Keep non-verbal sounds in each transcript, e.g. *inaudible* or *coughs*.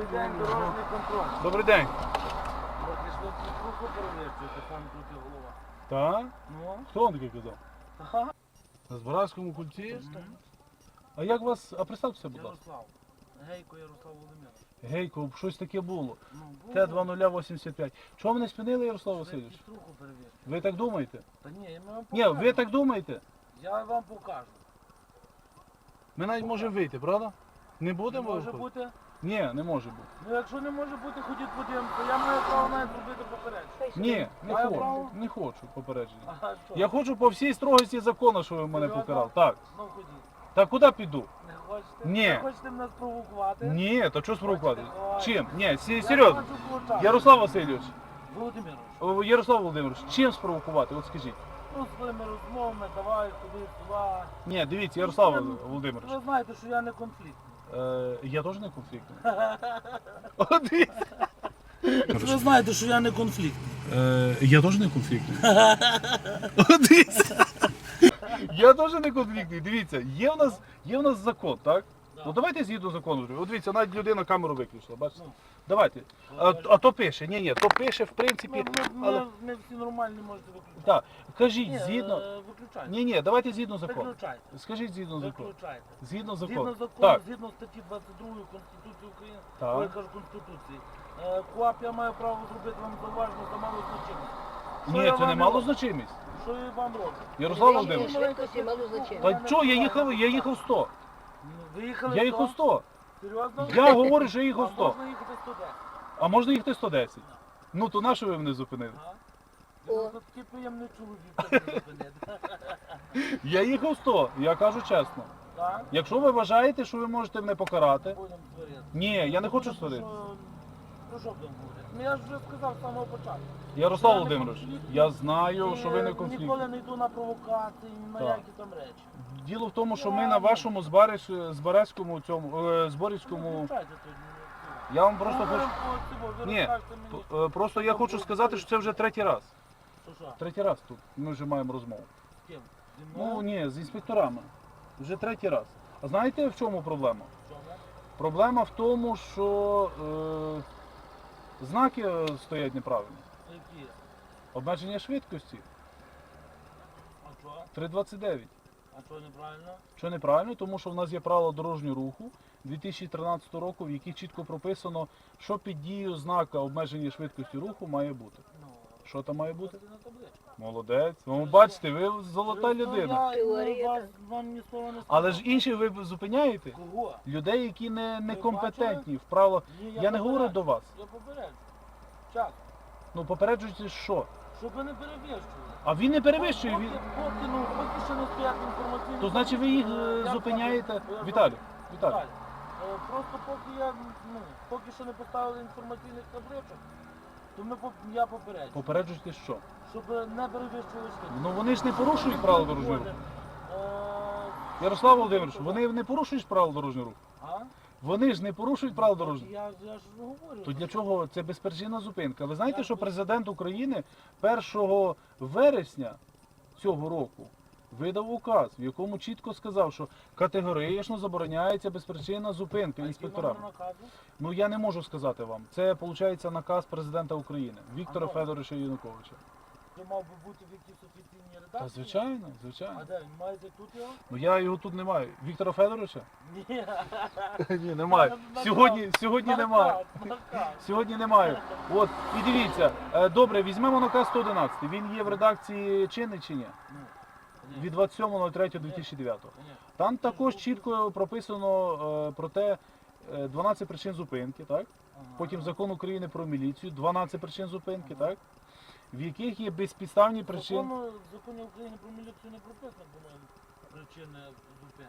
Добрий день, дорожній контроль. Добрий день. Руку перевірити, голова. Так? Ну? Хто вам таке казав? Ага. На Збаразькому культі? А як вас. А представтеся, будь ласка. Ярослав. Гейко Ярослав Володимирович. Гейко, щось таке було. Ну, було. Т-2085. Чого ви не спинили, Ярослав Васильович? Перевірити. Ви так думаєте? Та ні, я вам Ні, покажу. ви так думаєте? Я вам покажу. Ми навіть можемо вийти, правда? Не Не будемо? може виходити? бути? Ні, не може бути. Ну якщо не може бути, ходіть подивимося, я маю право навіть зробити попередження. Ні, не Маю хочу. право? Не хочу попередження. Ага, що? Я хочу по всій строгості закону, що ви мене Серйозно? покарали. Так. Ну ходіть. Та куди піду? Не хочете? Ні. Не хочете мене спровокувати? Ні, то що спровокувати? Чим? Ні, сі- Я серйозно. хочу получати. Ярослав Васильович, Володимирович, о, Ярослав Володимирович, чим спровокувати? От скажіть. ну своїми розмовами, давай туди, туди. Ні, дивіться, Ярослав Ви- Володимирович, Ви знаєте, що я не конфліктний. Е, я теж не конфліктний. *laughs* От. Ви знаєте, що я не конфліктний. Е, я теж не конфліктний. *laughs* От дивіться. Я теж не конфліктний. Дивіться, є в нас, є в нас закон, так? Ну давайте згідно закону. От дивіться, навіть людина камеру виключила, бачите? Ну. Давайте. А, а то пише, ні, ні, то пише, в Ми, принципі. ми, але- ми, ми всі нормальні можете виключати. Так, кажіть, Ні, згідно. е, Виключайте. Ні, ні, давайте згідно закону. Виключайте. Скажіть згідно закону. Виключайте. Згідно Згідно закону. закону, Так, згідно статті 22 Конституції України, Так. ой, кажу Конституції, е, КУАП я маю право зробити вам зауваження за малу значимість. Що ні, я це не мало роблю? значимість. Що я вам роблю? Ярослав Ви Володимирович. Значення. Та чого, я їхав, я їхав 100. Ну, Ви їхали Я 100? їхав 100. Серйозно? Я говорю, що я А їхав 100. можна їхати 110. А можна їхати 110. Ну то на що ви мене зупинили? Ага. О. Такий приємний чоловік. *laughs* Я їхав 100, я кажу чесно. Так? Якщо ви вважаєте, що ви можете мене покарати. Будемо. Ні, я не хочу сварити. що- Про що будемо говорити? Ну я ж вже сказав з самого початку. Ярослав Я не Володимирович, я знаю, що ви не е, Ніколи не йду на провокації, ні на Так. які там речі. Діло в тому, що ми на вашому збарець- збаразькому цьому е, зборівському. включайте тоді, ну, Я вам просто хочу. Ні, Е, Просто я хочу сказати, що це вже третій раз. що що, Третій раз тут. Ми вже маємо розмову. з ким? Зі Ну мною? ні, з інспекторами. Вже третій раз. А знаєте в чому проблема? Що? Проблема в тому, що е, знаки е, стоять неправильно. Які? Обмеження швидкості А що? 329. А що неправильно? Що неправильно, тому що в нас є правила дорожнього руху 2013 року, в яких чітко прописано, що під дією знака обмеження швидкості руху має бути. Що там має бути? Молодець. Ну, бачите, ви золота Ну, людина. Теорія вам ні слова не. Але ж інших ви зупиняєте? Кого? Людей, які не, Ви некомпетентні в правилах. Ні, Я не говорю попереджу. до вас. Я попереджу. Час. Ну попереджуйте, що? Щоб ви не перевищували. А він не перевищує. Він... поки, ну, поки ще не стоять інформаційні... То значить ви їх е, я зупиняєте. я. Віталій. Віталій, е, Просто поки я, ну, поки що не поставили інформаційних табличок, то ми, поп- я попереджу. Попереджуйте, що? Щоб не перевищували швидкість. Ну вони ж не порушують правила дорожнього руху. Е, Ярослав Володимирович, вони не порушують правила дорожнього руху. А? Вони ж не порушують правила дорожнього руху. Я, я ж говорю. То для чого це безпричинна зупинка? Ви знаєте, що президент України 1 вересня цього року видав указ, в якому чітко сказав, що категорично забороняється безпричинна зупинка А який інспекторам. Ну я не можу сказати вам. Це виходить наказ президента України Віктора ну. Федоровича Януковича. Це мав би бути в якійсь офіційній редакції? Та звичайно, звичайно. А де він? Маєте тут його? Ну я його тут не маю. Віктора Федоровича? Ні. *laughs* Ні, немає. Сьогодні, сьогодні немає. Сьогодні немає. От, і дивіться, е, добре, візьмемо наказ 111. Він є в редакції чинний чи ні? Ні, Від 27.03.2009. ні. Там також чітко прописано е, про те е, 12 причин зупинки, так? Потім закон України про міліцію, 12 причин зупинки, так? В яких є безпідставні причини. закону- В законі України про міліцію не прописано, по-моєму, причини зупинки.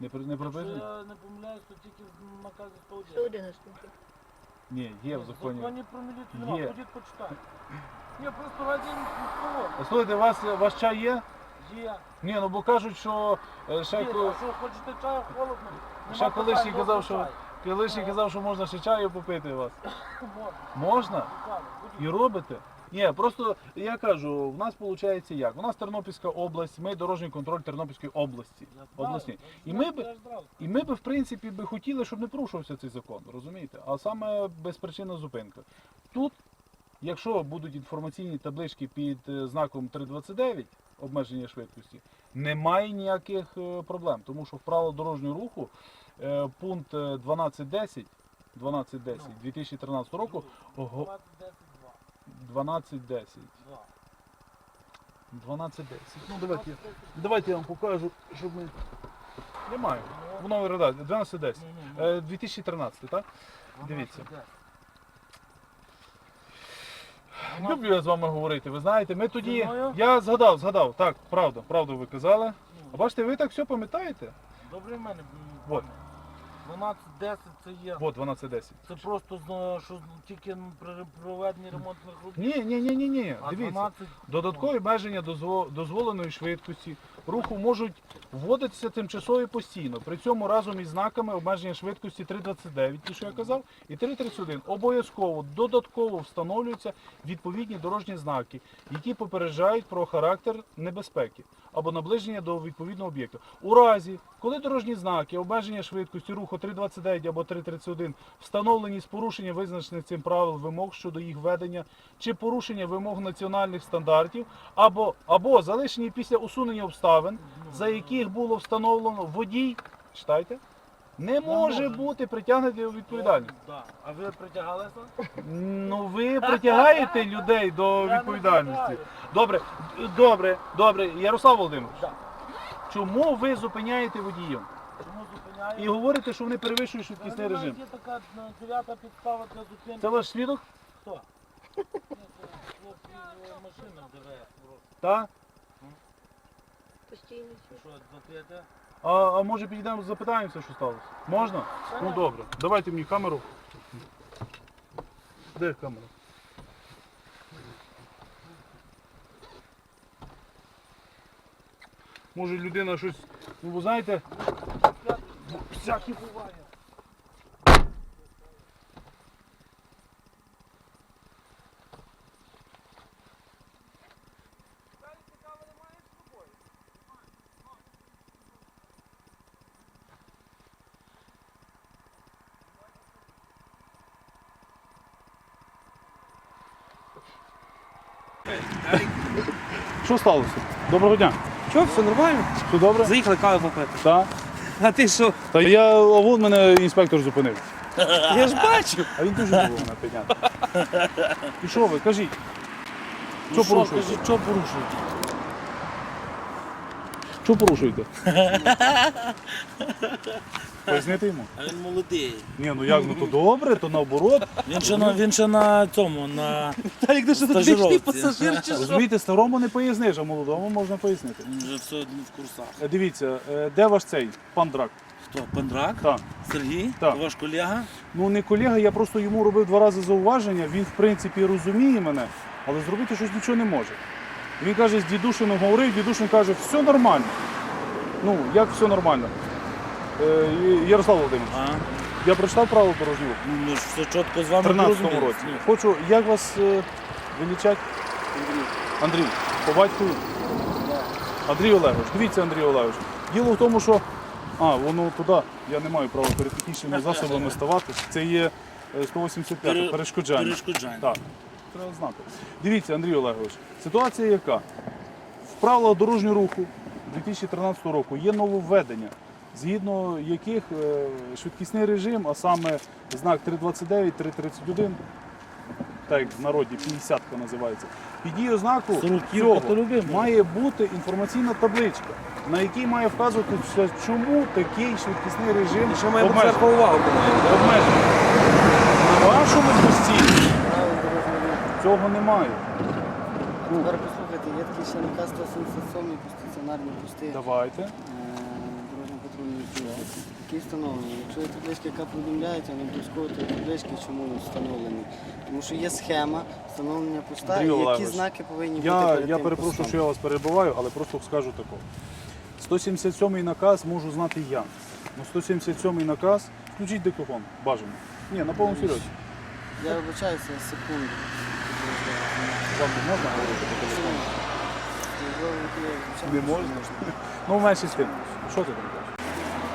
Не, при- не Якщо прописано? я не помиляюсь, то тільки в наказі 101. 111. Ні, є в законі. В законі про міліцію немає, Є. ходіть почитайте. Ні, просто раді кого? Слухайте, у вас ваш чай є? Є. Ні, ну бо кажуть, що е, ще, Є, ко- а що, хочете чаю, холодно? Нема ще колишній питань, казав, можна що чай. колишній казав, що можна ще чаю попити у вас. *coughs* Можна, Можна? І робите? Ні, просто я кажу, в нас виходить як? У нас Тернопільська область, ми дорожній контроль Тернопільської області. Я обласні. знаю, І ми ж би- я ж знаю. І ми би, в принципі, би хотіли, щоб не порушувався цей закон, розумієте? А саме безпричинна зупинка. Тут, якщо будуть інформаційні таблички під е, знаком 329, обмеження швидкості, немає ніяких е, проблем, тому що в правило дорожнього руху е, пункт е, 1210 1210 2013 року го- 20, 10, 1210 2. 1210. Ну давайте, я- давайте я вам покажу, щоб ми. Немає. В новій редакції 1210. Е, 2013, так? Дивіться. Люблю я з вами говорити. Ви знаєте, ми тоді. Зі? Я згадав, згадав. Так, правда, правду ви казали. А бачите, ви так все пам'ятаєте? Добре в мене. м, Вот. 12, 10 це є. От 1210. Це просто зна- що тільки при проведенні ремонтних робіт. Ні, ні, ні, ні, ні. А Дивіться. 12 Додаткові обмеження дозво- дозволеної швидкості руху можуть вводитися тимчасово і постійно. При цьому разом із знаками обмеження швидкості 329, ті, що я казав, і 331. Обов'язково додатково встановлюються відповідні дорожні знаки, які попереджають про характер небезпеки або наближення до відповідного об'єкту. У разі, коли дорожні знаки обмеження швидкості руху 329 або 331 встановлені з порушенням визначених цим правил вимог щодо їх ведення чи порушення вимог національних стандартів, або, або залишені після усунення обставин, за яких було встановлено водій, читайте, не може бути притягнутий до відповідальності. Да. А ви притягалися? Ну ви притягаєте людей до відповідальності. Добре, добре, добре. Ярослав Володимирович, Да. чому ви зупиняєте водіїв Чому і говорите, що вони перевищують швидкісний режим? Є така е, дев'ята підстава для зупинки. Це ваш свідок? Хто? Хлопці з машини ДВС. Так? Постійно. Що? А, а може підійдемо запитаємося, що сталося? Можна? Ну добре. Давайте мені камеру. Де камера? Може людина щось. Ну ви знаєте. всяке буває. Що сталося? Доброго дня. Що, все нормально? Все добре? Заїхали каву попити. Так. А ти що? Та я а вон мене інспектор зупинив. Я ж бачу. А він дуже любив мене підняти. І що ви, кажіть? Що порушуєте? кажіть, що порушуєте? Що порушуєте? Пояснити йому? А він молодий. Ні, ну як, ну то добре, то наоборот. Він ще на, він ще на цьому, на... *laughs* Та як ти що тут Стажировці. вічний пасажир чи що? Розумієте, старому не поясниш, а молодому можна пояснити. Він вже все в курсах. Е, Дивіться, е, де ваш цей пан Драк? Хто, Пандрак? Так. Сергій? Так. Ваш колега? Ну не колега, я просто йому робив два рази зауваження. Він в принципі розуміє мене, але зробити щось нічого не може. Він каже, з дідушином говорив, дідушин каже, все нормально. Ну, як все нормально? Е, Ярослав Володимирович, А? я прочитав правила дорожнього Ну, ми ж все чітко з в вами 13 порозумілись. році. Хочу, як вас е, величать? Андрій. Андрій, по батькові? Андрій Олегович, дивіться, Андрій Олегович. Діло в тому, що. А, воно туди. Я не маю права перед технічними засобами ставати. Це є е, 185 Пере- перешкоджання. Перешкоджання. Так, треба знати. Дивіться, Андрій Олегович, ситуація яка? В правилах дорожнього руху 2013 року є нововведення, згідно яких е, швидкісний режим, а саме знак 329, 331, так як в народі 50 називається, під дією знаку цього має бути інформаційна табличка, на якій має вказуватися, чому такий швидкісний режим Що має бути обмежений. увагу? Обмежений. На вашому постійно цього немає. Тепер послухайте, є такий ще наказ 177 по стаціонарні пости е, давайте. Який встановлений. Якщо є табличка, яка повідомляється, не обов'язково таблички, чому він встановлений. Тому що є схема встановлення поста, Андрій і які Олегович, знаки повинні бути Я, перед я тим перепрошую, постом. що я вас перебиваю, але просто скажу такого. 177 наказ можу знати я. Ну 177 наказ, включіть диктофон, бажано. Ні, на повному серйозі. Я вибачаюся секунду. вам не можна говорити по телефону? Можливо, Не можна? Ну, менше з тим. Що ти там кажеш?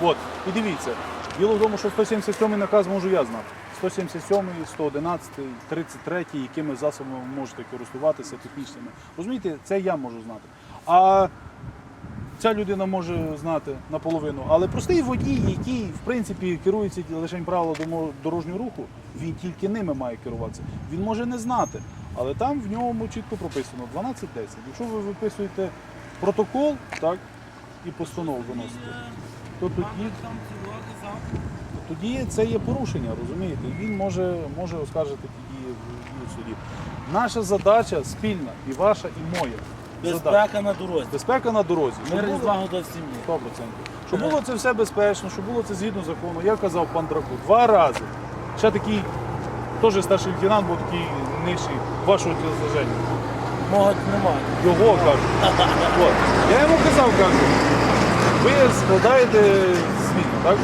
От, і дивіться, діло в тому, що 177 наказ можу я знати. 177, 111, 33, якими засобами ви можете користуватися технічними. Розумієте, це я можу знати. А ця людина може знати наполовину. Але простий водій, який в принципі керується лише правилами домо- дорожнього руху, він тільки ними має керуватися. Він може не знати. Але там в ньому чітко прописано 12.10. Якщо ви виписуєте протокол, так, і постанову виносите, то тоді, тоді це є порушення, розумієте? І він може, може оскаржити ті дії в, в суді. Наша задача спільна, і ваша, і моя. Задача. Безпека на дорозі. Безпека на дорозі. Мирний було- злагода в сім'ї. 100%. Щоб було це все безпечно, щоб було це згідно закону. Я казав пан Драку два рази. Ще такий, теж старший лейтенант був такий нижчий вашого тілосложення. Мого немає. Його кажуть. *laughs* Я йому казав, кажу, ви складаєте звіт, так?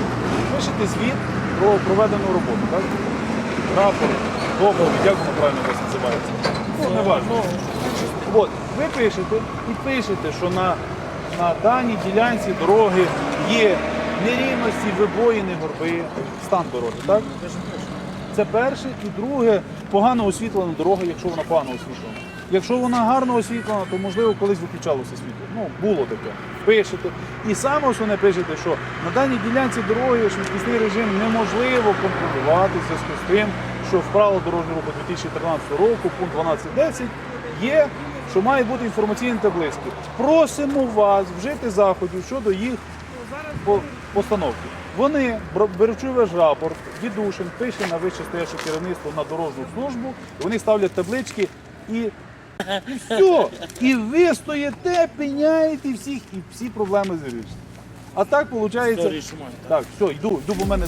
Пишете звіт про проведену роботу, так? Рапорт, доповідь, як воно правильно у вас називається? Ну, не важливо. От, ви пишете і пишете, що на, на даній ділянці дороги є нерівності, вибоїни, горби, стан дороги, так? Це перше. І друге, погано освітлена дорога, якщо вона погано освітлена. Якщо вона гарно освітлена, то можливо колись виключалося світло. Ну, було таке. Пишете. І саме основне пишете, що на даній ділянці дороги швидкісний режим неможливо контролювати в зв'язку з тим, що в правилах дорожнього руху 2013 року, пункт 12.10, є, що мають бути інформаційні таблички. Просимо вас вжити заходів щодо їх постановки. Вони, беручи ваш рапорт, дідушин пише на вище стояче керівництво на дорожню службу, вони ставлять таблички і все. І ви стоїте, пеняєте всіх, і всі проблеми вирішите. А так виходить. Так, все, йду, йду, бо в мене